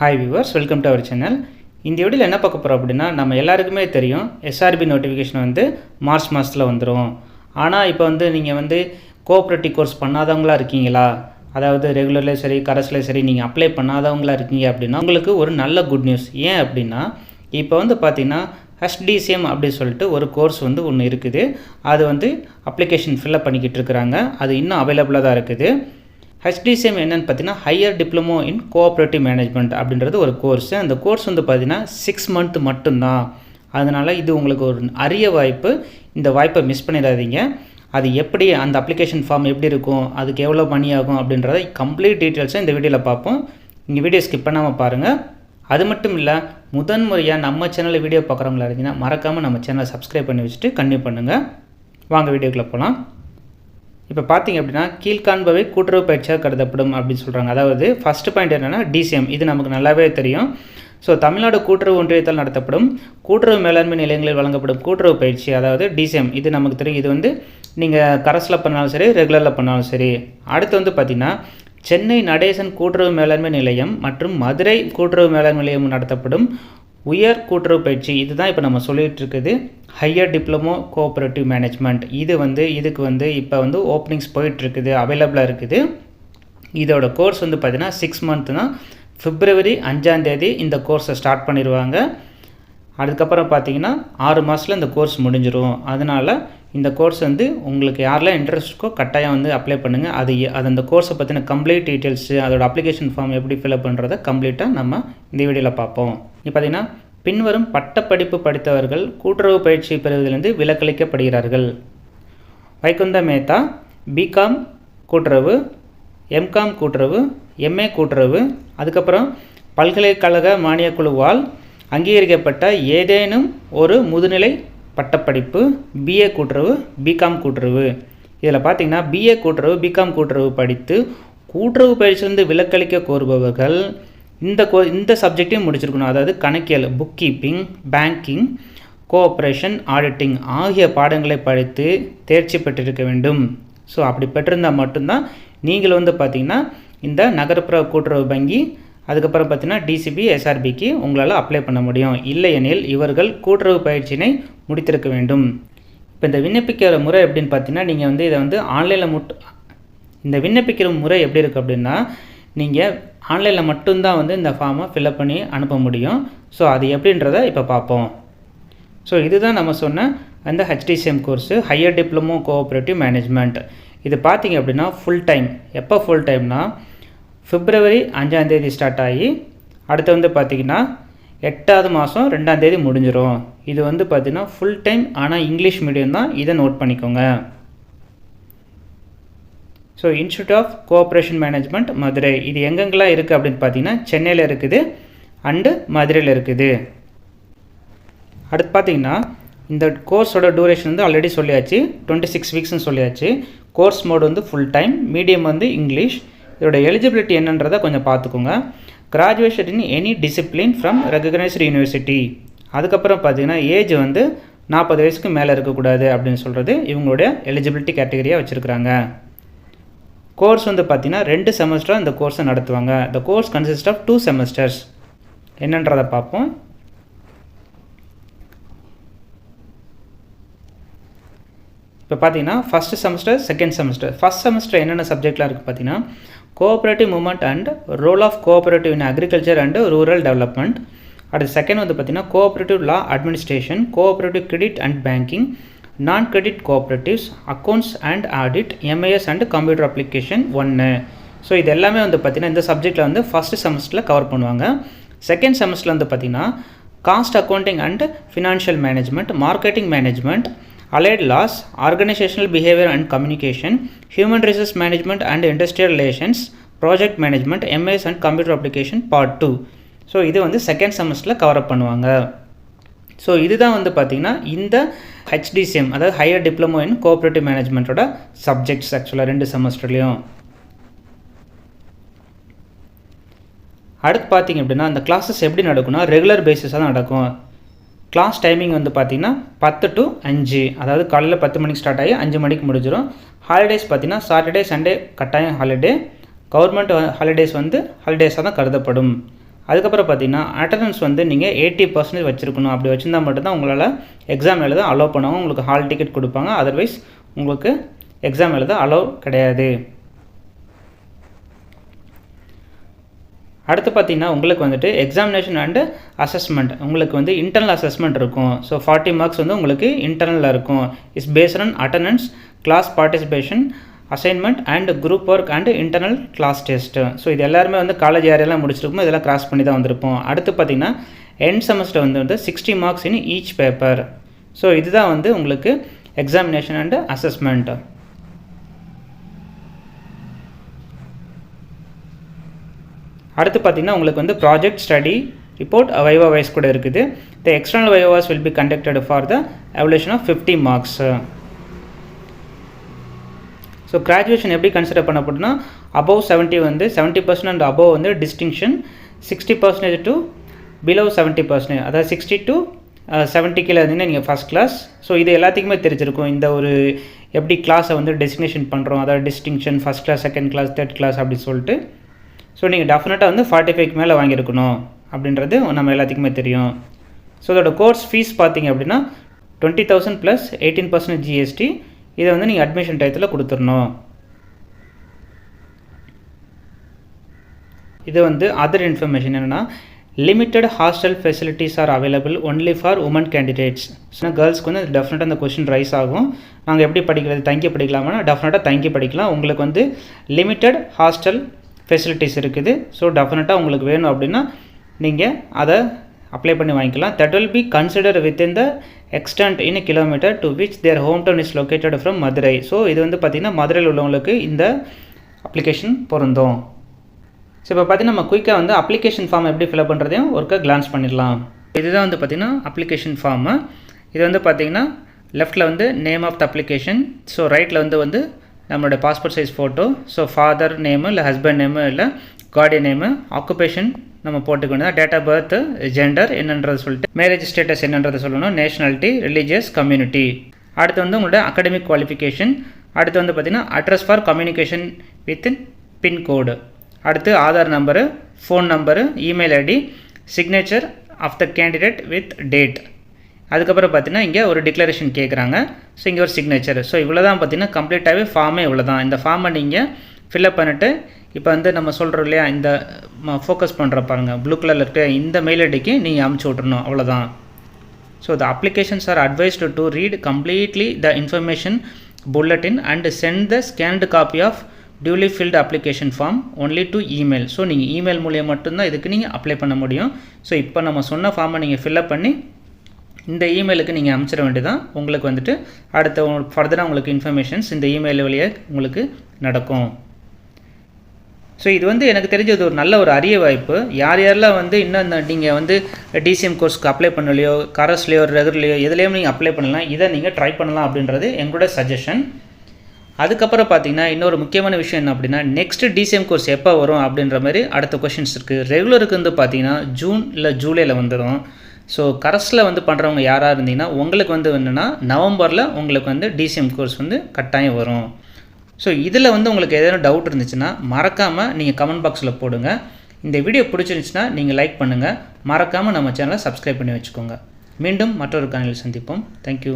Hi viewers welcome to our channel இந்த வீடியோவில் என்ன பார்க்க போகிறோம் அப்படின்னா நம்ம எல்லாருக்குமே தெரியும் எஸ்ஆர்பி நோட்டிஃபிகேஷன் வந்து மார்ச் மாதத்தில் வந்துடும் ஆனால் இப்போ வந்து நீங்கள் வந்து கோஆப்ரேட்டிவ் கோர்ஸ் பண்ணாதவங்களா இருக்கீங்களா? அதாவது ரெகுலர்லேயும் சரி கரஸ்லேயும் சரி நீங்கள் அப்ளை பண்ணாதவங்களா இருக்கீங்க அப்படின்னா உங்களுக்கு ஒரு நல்ல குட் நியூஸ் ஏன் அப்படின்னா இப்போ வந்து பார்த்தீங்கன்னா HDCM அப்படின்னு சொல்லிட்டு ஒரு கோர்ஸ் வந்து ஒன்று இருக்குது. அது வந்து அப்ளிகேஷன் ஃபில்அப் பண்ணிக்கிட்டு இருக்கிறாங்க. அது இன்னும் அவைலபிளாக தான் இருக்குது. ஹெச்டிசிஎம் என்னென்னு பார்த்தீங்கன்னா higher diploma in cooperative management அப்படின்றது ஒரு கோர்ஸ் அந்த கோர்ஸ் வந்து பார்த்தீங்கன்னா சிக்ஸ் மந்த் மட்டும்தான். அதனால் இது உங்களுக்கு ஒரு அரிய வாய்ப்பு. இந்த வாய்ப்பை மிஸ் பண்ணிடாதீங்க. அது எப்படி அந்த அப்ளிகேஷன் ஃபார்ம் எப்படி இருக்கும் அதுக்கு எவ்வளோ மணி ஆகும் அப்படின்றத கம்ப்ளீட் டீட்டெயில்ஸை இந்த வீடியோவில் பார்ப்போம். இங்கே வீடியோ ஸ்கிப் பண்ணாமல் பாருங்கள் அது மட்டும் இல்லை முதன் முறையாக நம்ம சேனலில் வீடியோ பார்க்குறவங்களா இருந்தீங்கன்னா மறக்காமல் நம்ம சேனலை சப்ஸ்கிரைப் பண்ணி வச்சுட்டு கண்டினியூ பண்ணுங்கள் வாங்க வீடியோக்குள்ளே போகலாம் இப்போ பார்த்தீங்க அப்படின்னா கீழ்காண்பவை கூட்டுறவு பயிற்சியாக கருதப்படும் அப்படின்னு சொல்கிறாங்க அதாவது ஃபஸ்ட்டு பாயிண்ட் என்னென்னா டிசிஎம் இது நமக்கு நல்லாவே தெரியும். ஸோ தமிழ்நாடு கூட்டுறவு ஒன்றியத்தால் நடத்தப்படும் கூட்டுறவு மேலாண்மை நிலையங்களில் வழங்கப்படும் கூட்டுறவு பயிற்சி அதாவது டிசிஎம் இது நமக்கு தெரியும். இது வந்து நீங்கள் கரஸில் பண்ணாலும் சரி ரெகுலரில் பண்ணாலும் சரி. அடுத்து வந்து பார்த்திங்கன்னா சென்னை நடேசன் கூட்டுறவு மேலாண்மை நிலையம் மற்றும் மதுரை கூட்டுறவு மேலாண்மை நிலையம் நடத்தப்படும் உயர் கூட்டுறவு பயிற்சி இதுதான் இப்போ நம்ம சொல்லிகிட்டு இருக்குது ஹையர் டிப்ளமோ கோஆப்ரேட்டிவ் மேனேஜ்மெண்ட் இது வந்து இதுக்கு வந்து இப்போ வந்து ஓப்பனிங்ஸ் போயிட்டுருக்குது அவைலபிளாக இருக்குது. இதோட கோர்ஸ் வந்து பார்த்திங்கன்னா சிக்ஸ் மந்த் தான் பிப்ரவரி அஞ்சாந்தேதி இந்த கோர்ஸை ஸ்டார்ட் பண்ணிடுவாங்க அதுக்கப்புறம் பார்த்தீங்கன்னா ஆறு மாதத்தில் இந்த கோர்ஸ் முடிஞ்சிடும் அதனால் இந்த கோர்ஸ் வந்து உங்களுக்கு யாரெல்லாம் இன்ட்ரெஸ்ட் இருக்கோ கட்டாயம் வந்து அப்ளை பண்ணுங்கள் அது அது அந்த கோர்ஸை பற்றின கம்ப்ளீட் டீட்டெயில்ஸு அதோட அப்ளிகேஷன் ஃபார்ம் எப்படி ஃபில்அப் பண்ணுறதை கம்ப்ளீட்டாக நம்ம இந்த வீடியோவில் பார்ப்போம். இப்போ பார்த்தீங்கன்னா பின்வரும் பட்டப்படிப்பு படித்தவர்கள் கூட்டுறவு பயிற்சி பெறுவதிலிருந்து விலக்களிக்கப்படுகிறார்கள். வைகுந்த மேத்தா பிகாம் கூட்டுறவு எம்காம் கூட்டுறவு எம்ஏ கூட்டுறவு அதுக்கப்புறம் பல்கலைக்கழக மானியக் குழுவால் அங்கீகரிக்கப்பட்ட ஏதேனும் ஒரு முதுநிலை பட்டப்படிப்பு பிஏ கூட்டுறவு பிகாம் கூட்டுறவு. இதில் பார்த்தீங்கன்னா பிஏ கூட்டுறவு பிகாம் கூட்டுறவு படித்து கூட்டுறவு பயிற்சியிலிருந்து விலக்களிக்க கோருபவர்கள் இந்த கோ இந்த சப்ஜெக்டையும் முடிச்சிருக்கணும். அதாவது கணக்கியல் book keeping banking cooperation auditing ஆகிய பாடங்களை படித்து தேர்ச்சி பெற்றிருக்க வேண்டும். ஸோ அப்படி பெற்றிருந்தால் மட்டும்தான் நீங்கள் வந்து பார்த்திங்கன்னா இந்த நகர்ப்புற கூட்டுறவு வங்கி அதுக்கப்புறம் பார்த்தீங்கன்னா டிசிபி எஸ்ஆர்பிக்கு உங்களால் அப்ளை பண்ண முடியும். இல்லையெனில் இவர்கள் கூட்டுறவு பயிற்சியினை முடித்திருக்க வேண்டும். இப்போ இந்த விண்ணப்பிக்கிற முறை எப்படின்னு பார்த்தீங்கன்னா நீங்கள் வந்து இதை வந்து ஆன்லைனில் முட் இந்த விண்ணப்பிக்கிற முறை எப்படி இருக்குது அப்படின்னா நீங்கள் ஆன்லைனில் மட்டும்தான் வந்து இந்த ஃபார்மை ஃபில்அப் பண்ணி அனுப்ப முடியும். ஸோ அது எப்படின்றத இப்போ பார்ப்போம். ஸோ இதுதான் நம்ம சொன்ன அந்த HDCM course higher diploma cooperative management இது பார்த்தீங்க அப்படின்னா ஃபுல் டைம் எப்போ ஃபுல் டைம்னா பிப்ரவரி அஞ்சாந்தேதி ஸ்டார்ட் ஆகி அடுத்து வந்து பார்த்தீங்கன்னா எட்டாவது மாதம் ரெண்டாந்தேதி முடிஞ்சிடும் இது வந்து பார்த்திங்கன்னா ஃபுல் டைம் ஆனால் இங்கிலீஷ் மீடியம் தான். இதை நோட் பண்ணிக்கோங்க. So institute of cooperation management Madurai. இது எங்கெங்கெல்லாம் இருக்குது அப்படின்னு பார்த்தீங்கன்னா சென்னையில் இருக்குது அண்டு மதுரையில் இருக்குது. அடுத்து பார்த்தீங்கன்னா இந்த கோர்ஸோட டூரேஷன் வந்து ஆல்ரெடி சொல்லியாச்சு. டுவெண்ட்டி சிக்ஸ் வீக்ஸ்னு சொல்லியாச்சு. கோர்ஸ் மோடு வந்து ஃபுல் டைம் மீடியம் வந்து இங்கிலீஷ் இதோட எலிஜிபிலிட்டி என்னன்றதை கொஞ்சம் பார்த்துக்கோங்க. Graduation in any discipline from recognised university அதுக்கப்புறம் பார்த்தீங்கன்னா ஏஜ் வந்து நாற்பது வயசுக்கு மேலே இருக்கக்கூடாது அப்படின்னு சொல்கிறது இவங்களுடைய எலிஜிபிலிட்டி கேட்டகரியாக வச்சுருக்குறாங்க. கோர்ஸ் வந்து பார்த்தீங்கன்னா ரெண்டு செமஸ்டராக இந்த கோர்ஸை நடத்துவாங்க. இந்த course consist of two semesters என்னன்றதை பார்ப்போம். இப்போ பார்த்தீங்கன்னா first semester second semester first semester என்னென்ன சப்ஜெக்ட்லாம் இருக்குது பார்த்தீங்கன்னா cooperative movement and role of cooperative in agriculture and rural development அடுத்து செகண்ட் வந்து பார்த்தீங்கன்னா cooperative law administration cooperative credit and banking non credit cooperatives accounts and audit MAS and computer application ஒன்று so இது எல்லாமே வந்து பார்த்தீங்கன்னா இந்த சப்ஜெக்ட்டில் வந்து ஃபஸ்ட் செமஸ்டரில் கவர் பண்ணுவாங்க. செகண்ட் செமஸ்டரில் வந்து பார்த்தீங்கன்னா cost accounting and financial management marketing management allied laws organisational behaviour and communication human resource management and industrial relations project management MS and computer application part two so இது வந்து second செமஸ்டரில் cover up பண்ணுவாங்க. So இதுதான் வந்து பார்த்திங்கன்னா இந்த HDCM அதாவது higher diploma in cooperative மேனேஜ்மெண்ட்டோட சப்ஜெக்ட்ஸ் ஆக்சுவலாக ரெண்டு செமஸ்டர்லேயும் அடுத்து பார்த்திங்க அப்படின்னா அந்த கிளாஸஸ் எப்படி நடக்கும்னா ரெகுலர் பேசிஸாக தான் நடக்கும். கிளாஸ் டைமிங் வந்து பார்த்திங்கன்னா பத்து டு அஞ்சு. அதாவது காலையில் பத்து மணிக்கு ஸ்டார்ட் ஆகி அஞ்சு மணிக்கு முடிஞ்சிடும் ஹாலிடேஸ் பார்த்திங்கன்னா சாட்டர்டே சண்டே கட்டாயம் ஹாலிடே கவர்மெண்ட் ஹாலிடேஸ் வந்து ஹாலிடேஸாக தான் கருதப்படும். அதுக்கப்புறம் பார்த்தீங்கன்னா அட்டண்டன்ஸ் வந்து நீங்கள் எயிட்டி பர்சன்டேஜ் வச்சுருக்கணும். அப்படி வச்சுருந்தா மட்டும்தான் உங்களால் எக்ஸாம் எழுத அலோவ் பண்ணுவாங்க உங்களுக்கு ஹால் டிக்கெட் கொடுப்பாங்க. அதர்வைஸ் உங்களுக்கு எக்ஸாம் எழுத அலோவ் கிடையாது. அடுத்து பார்த்தீங்கன்னா உங்களுக்கு வந்துட்டு எக்ஸாமினேஷன் அண்டு அசஸ்மெண்ட் உங்களுக்கு வந்து இன்டர்னல் அசஸ்மெண்ட் இருக்கும். ஸோ ஃபார்ட்டி மார்க்ஸ் வந்து உங்களுக்கு இன்டர்னலில் இருக்கும். Is based on attendance class participation assignment and group work and internal class test so இது எல்லாருமே வந்து காலேஜ் ஏரியாலாம் முடிச்சிருப்போம் இதெல்லாம் கிராஸ் பண்ணி தான் வந்திருப்போம். அடுத்து பார்த்தீங்கன்னா எண்ட் செமஸ்டர் வந்து வந்து sixty marks in each paper so இதுதான் வந்து உங்களுக்கு எக்ஸாமினேஷன் அண்ட் அசஸ்மெண்ட் அடுத்து பார்த்தீங்கன்னா உங்களுக்கு வந்து project study report viva voce கூட இருக்குது. The external vivas will be conducted for the evaluation of fifty marks so graduation எப்படி கன்சிடர் பண்ணப்படுனா அபவ் செவன்ட்டி வந்து செவன்ட்டி பர்சன்ட் அண்ட் அபவ் வந்து distinction sixty percentage to below seventy percentage அதாவது sixty to seventy கீழே இருந்தீங்கன்னா நீங்கள் first class so இது எல்லாத்துக்குமே தெரிஞ்சிருக்கும். இந்த ஒரு எப்படி கிளாஸை வந்து டெசிக்னேஷன் பண்ணுறோம் அதாவது distinction first class second class third class அப்படின்னு சொல்லிட்டு. ஸோ நீங்கள் டெஃபினட்டாக வந்து ஃபார்ட்டி ஃபைவ்க்கு மேலே வாங்கியிருக்கணும் அப்படின்றது நம்ம எல்லாத்துக்குமே தெரியும். ஸோ அதோட கோர்ஸ் ஃபீஸ் பார்த்தீங்க அப்படின்னா twenty thousand plus eighteen percent GST இதை வந்து நீங்கள் அட்மிஷன் டயத்தில் கொடுத்துடணும் இது வந்து அதர் இன்ஃபர்மேஷன் என்னென்னா limited hostel facilities are available only for women candidates ஏன்னா கேர்ள்ஸ்க்கு வந்து டெஃபினட்டாக அந்த கொஷின் ரைஸ் ஆகும். நாங்கள் எப்படி படிக்கிறது தங்கி படிக்கலாமா? டெஃபினட்டாக தங்கி படிக்கலாம். உங்களுக்கு வந்து லிமிட்டட் ஹாஸ்டல் ஃபெசிலிட்டிஸ் இருக்குது. ஸோ டெஃபினட்டாக உங்களுக்கு வேணும் அப்படின்னா நீங்கள் அதை அப்ளை பண்ணி வாங்கிக்கலாம். That will be consider within the extent in kilometer to which their home town is located from Madurai so இது வந்து பார்த்திங்கன்னா மதுரையில் உள்ளவங்களுக்கு இந்த அப்ளிகேஷன் பொருந்தும். ஸோ இப்போ பார்த்தீங்கன்னா நம்ம குயிக்காக வந்து அப்ளிகேஷன் ஃபார்ம் எப்படி ஃபில்அப் பண்ணுறதையும் ஒருக்காக கிளான்ஸ் பண்ணிடலாம். இதுதான் வந்து பார்த்திங்கன்னா அப்ளிகேஷன் ஃபார்மு இது வந்து பார்த்திங்கன்னா லெஃப்ட்டில் வந்து name of the application so ரைட்டில் வந்து வந்து நம்மளோட passport size photo so father name இல்லை ஹஸ்பண்ட் நேமு இல்லை கார்டியன் நேமு ஆக்குபேஷன் நம்ம போட்டுக்கணும் டேட் ஆஃப் பர்த் ஜெண்டர் என்னன்றது சொல்லிட்டு மேரேஜ் ஸ்டேட்டஸ் என்னன்றது சொல்லணும் நேஷனாலிட்டி ரிலீஜியஸ் கம்யூனிட்டி அடுத்து வந்து உங்களோட அகடமிக் குவாலிஃபிகேஷன் அடுத்து வந்து பார்த்திங்கன்னா address for communication with pin code அடுத்து Aadhaar number phone number email ID signature of the candidate with date அதுக்கப்புறம் பார்த்தீங்கன்னா இங்கே ஒரு டிக்ளரேஷன் கேட்குறாங்க. ஸோ இங்கே ஒரு சிக்னேச்சர் ஸோ இவ்வளோ தான் பார்த்தீங்கன்னா கம்ப்ளீட்டாகவே ஃபார்மே இவ்வளோ தான் இந்த ஃபார்மை நீங்கள் ஃபில்அப் பண்ணிவிட்டு இப்போ வந்து நம்ம சொல்கிறோம் இல்லையா இந்த ஃபோக்கஸ் பண்ணுற பாருங்கள் ப்ளூ கலரில் இருக்க இந்த மெயில் ஐடிக்கு நீங்கள் அமுச்சு விட்றணும் அவ்வளோதான் so the applications are advised to read completely the information bulletin and send the scanned copy of duly filled application form only to email so நீங்கள் இமெயில் மூலியம் மட்டும்தான் இதுக்கு நீங்கள் அப்ளை பண்ண முடியும். ஸோ இப்போ நம்ம சொன்ன ஃபார்மை நீங்கள் ஃபில்அப் பண்ணி இந்த இமெயிலுக்கு நீங்கள் அனுப்பிச்சிட வேண்டியதான் உங்களுக்கு வந்துட்டு அடுத்த ஃபர்தராக உங்களுக்கு இன்ஃபர்மேஷன்ஸ் இந்த இமெயில் வழியாக உங்களுக்கு நடக்கும். ஸோ இது வந்து எனக்கு தெரிஞ்சது ஒரு நல்ல ஒரு அரிய வாய்ப்பு. யார் யாரெல்லாம் வந்து இன்னும் இந்த நீங்கள் வந்து டிசிஎம் கோர்ஸ்க்கு அப்ளை பண்ணலையோ கரஸ்லையோ ரெகுலர்லையோ எதுலேயும் நீங்கள் அப்ளை பண்ணலாம். இதை நீங்கள் ட்ரை பண்ணலாம் அப்படின்றது எங்களோட சஜஷன் அதுக்கப்புறம் பார்த்தீங்கன்னா இன்னொரு முக்கியமான விஷயம் என்ன அப்படின்னா நெக்ஸ்ட் டிசிஎம் கோர்ஸ் எப்போ வரும் அப்படின்ற மாதிரி அடுத்த கொஷின்ஸ் இருக்குது ரெகுலருக்கு வந்து பார்த்தீங்கன்னா ஜூன் இல்லை ஜூலையில் வந்துடும் ஸோ கரஸில் வந்து பண்ணுறவங்க யாராக இருந்தீங்கன்னா உங்களுக்கு வந்து என்னென்னா நவம்பரில் உங்களுக்கு வந்து டிசிஎம் கோர்ஸ் வந்து கட்டாயம் வரும். ஸோ இதில் வந்து உங்களுக்கு ஏதேனும் டவுட் இருந்துச்சுன்னா மறக்காமல் நீங்கள் கமெண்ட் பாக்ஸில் போடுங்க. இந்த வீடியோ பிடிச்சிருந்துச்சுன்னா நீங்கள் லைக் பண்ணுங்கள் மறக்காமல் நம்ம சேனலை சப்ஸ்கிரைப் பண்ணி வச்சுக்கோங்க. மீண்டும் மற்றொரு காணொலியில் சந்திப்போம். தேங்க்யூ